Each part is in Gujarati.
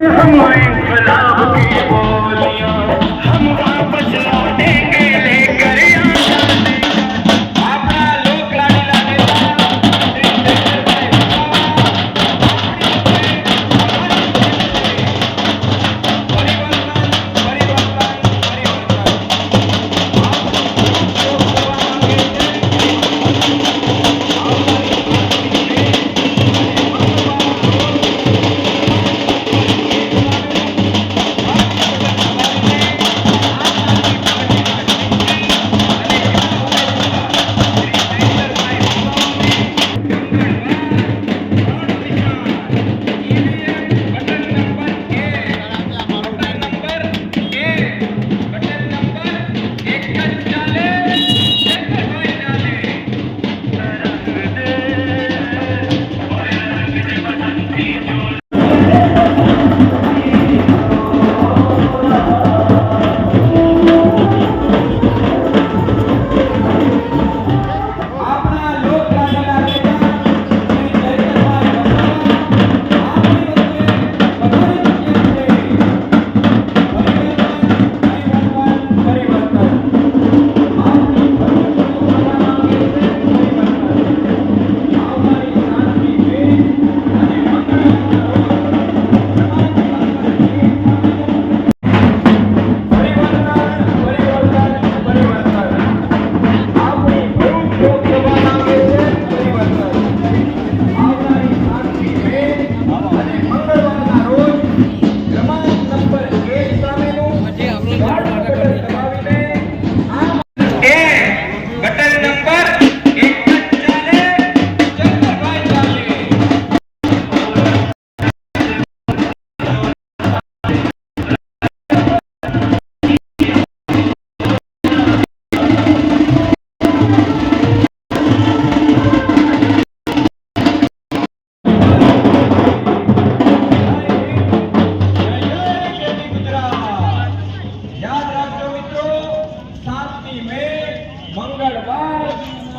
Yeah.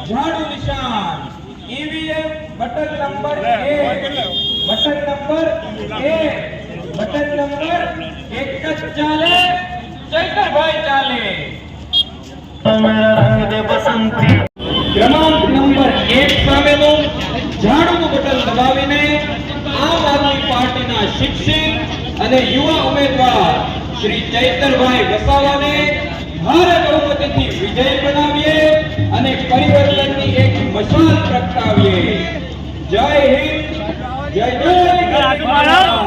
ઝાડુ નિશાન. EVM button number 1 button number 1 button number એક જ ચાલે. ચૈતરભાઈ ચાલે. ક્રમાંક નંબર 1 સામેનું ઝાડુનું બટન દબાવીને આમ આદમી પાર્ટીના શિક્ષિત અને યુવા ઉમેદવાર શ્રી ચૈતરભાઈ વસાવાને ભારે બહુમતીથી વિજય બનાવીએ અને પરિવર્તનની જય હિન્દ જય જય